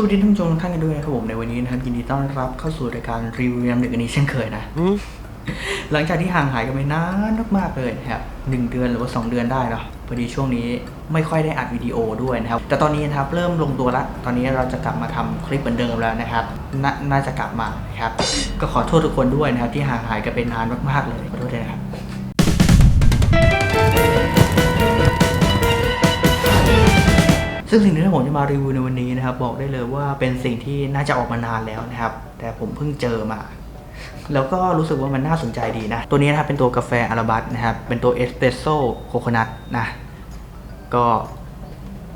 สวัสดีท่านผู้ชมทุกท่านกันด้วยนะครับผมในวันนี้นะครับยินดีต้อนรับเข้าสู่รายการรีวิวน้ำหนึ่งอันนี้เช่นเคยนะหลังจากที่ห่างหายกันไปนานมากๆเลยนะครับหนึ่งเดือนหรือว่า 2 เดือนได้เนาะพอดีช่วงนี้ไม่ค่อยได้อัดวิดีโอด้วยนะครับ แต่ตอนนี้นะครับเริ่มลงตัวละ ตอนนี้เราจะกลับมาทำคลิปเหมือนเดิมแล้วนะครับนน่าจะกลับมานะครับ ก็ขอโทษทุกคนด้วยนะครับ ที่ห่างหายกันไปนานมากๆเลยขอโทษด้วยนะครับ ซึ่งสิ่งที่ผมจะมารีวิวในวันนี้นะครับ บอกได้เลยว่าเป็นสิ่งที่น่าจะออกมานานแล้วนะครับ แต่ผมเพิ่งเจอมาแล้วก็รู้สึกว่ามันน่าสนใจดีนะ ตัวนี้นะครับเป็นตัวกาแฟอาราบัสนะครับ เป็นตัวเอสเปรสโซ่โคโคนัทนะ ก็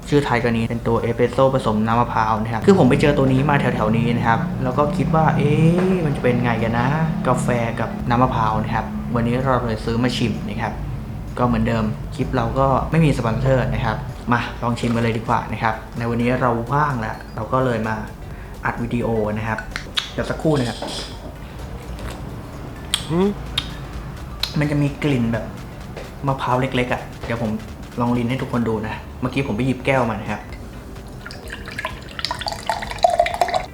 ชื่อไทยตัวนี้เป็นตัวเอสเปรสโซ่ผสมน้ำมะพร้าวนะครับ คือผมไปเจอตัวนี้มาแถวๆนี้นะครับ แล้วก็คิดว่า เอ๊ะมันจะเป็นไงกันนะ กาแฟกับน้ำมะพร้าวนะครับ วันนี้เราเลยซื้อมาชิมนะครับ ก็เหมือนเดิมคลิปเราก็ไม่มีสปอนเซอร์นะครับ มาลองชิมกันเลยดีกว่านะครับ ในวันนี้เราว่างแล้ว เราก็เลยมาอัดวิดีโอนะครับ เดี๋ยวสักครู่นะครับมันจะมีกลิ่นแบบมะพร้าวเล็กๆอะ่ะ เดี๋ยวผมลองลินให้ทุกคนดูนะ เมื่อกี้ผมไปหยิบแก้วมานะครับ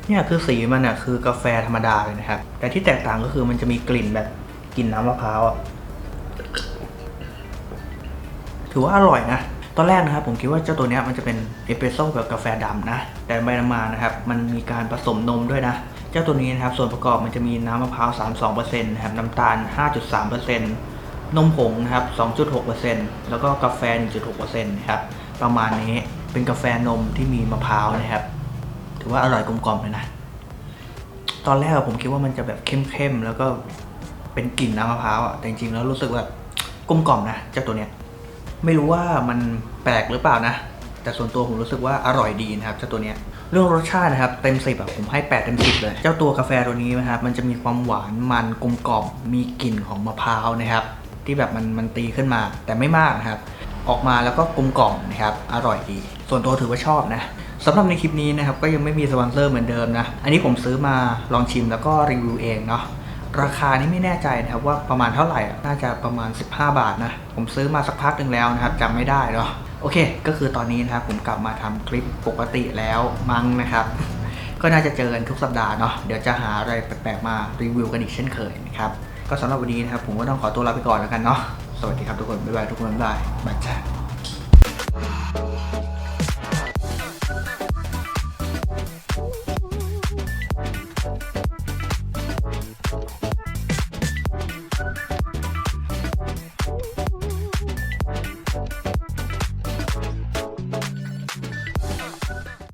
เนี่ยคือสีมันอะคือกาแฟธรรมดาเลยนะครับ แต่ที่แตกต่างก็คือมันจะมีกลิ่นแบบกลิ่นน้ำมะพร้าวอะถือว่าอร่อยนะ ตอนแรกนะครับผมคิดว่าเจ้าตัวนี้มันจะเป็นเอสเปรสโซ่แบบกาแฟดำนะ แต่ไปมานะครับมันมีการผสมนมด้วยนะ เจ้าตัวนี้นะครับส่วนประกอบมันจะมีน้ำมะพร้าว 32%นะครับน้ำตาล 5.3%นมผงนะครับ 2.6%แล้วก็กาแฟ 1.6%นะครับประมาณนี้เป็นกาแฟนมที่มีมะพร้าวนะครับ ถือว่าอร่อยกลมกล่อมเลยนะ ตอนแรกผมคิดว่ามันจะแบบเข้มๆแล้วก็เป็นกลิ่นน้ำมะพร้าวอะแต่จริงๆแล้วรู้สึกว่ากลมกล่อมนะเจ้าตัวเนี้ย ไม่รู้ว่ามันแปลกหรือเปล่านะ แต่ส่วนตัวผมรู้สึกว่าอร่อยดีนะครับเจ้าตัวเนี้ยเรื่องรสชาตินะครับเต็มสิบอะผมให้8เต็มสิบเลย เจ้าตัวกาแฟตัวนี้นะครับมันจะมีความหวานมันกลมกล่อมมีกลิ่นของมะพร้าวนะครับ ที่แบบมันมันตีขึ้นมาแต่ไม่มากนะครับ ออกมาแล้วก็กลมกล่อมนะครับอร่อยดี ส่วนตัวถือว่าชอบนะสำหรับในคลิปนี้นะครับก็ยังไม่มีสปอนเซอร์เหมือนเดิมนะ อันนี้ผมซื้อมาลองชิมแล้วก็รีวิวเองเนาะ ราคานี่ไม่แน่ใจนะครับว่าประมาณเท่าไหร่อะน่าจะประมาณ 15 บาทนะ ผมซื้อมาสักพักหนึ่งแล้วนะครับจำไม่ได้เนาะ โอเค ก็คือตอนนี้นะครับผมกลับมาทำคลิปปกติแล้วมั้งนะครับ ก็น่าจะเจอกันทุกสัปดาห์เนาะ เดี๋ยวจะหาอะไรแปลกๆมารีวิวกันอีกเช่นเคยนะครับ ก็สำหรับวันนี้นะครับผมก็ต้องขอตัวลาไปก่อนแล้วกันเนาะ สวัสดีครับทุกคน บ๊ายบายทุกคนบ๊ายบายบายจ้า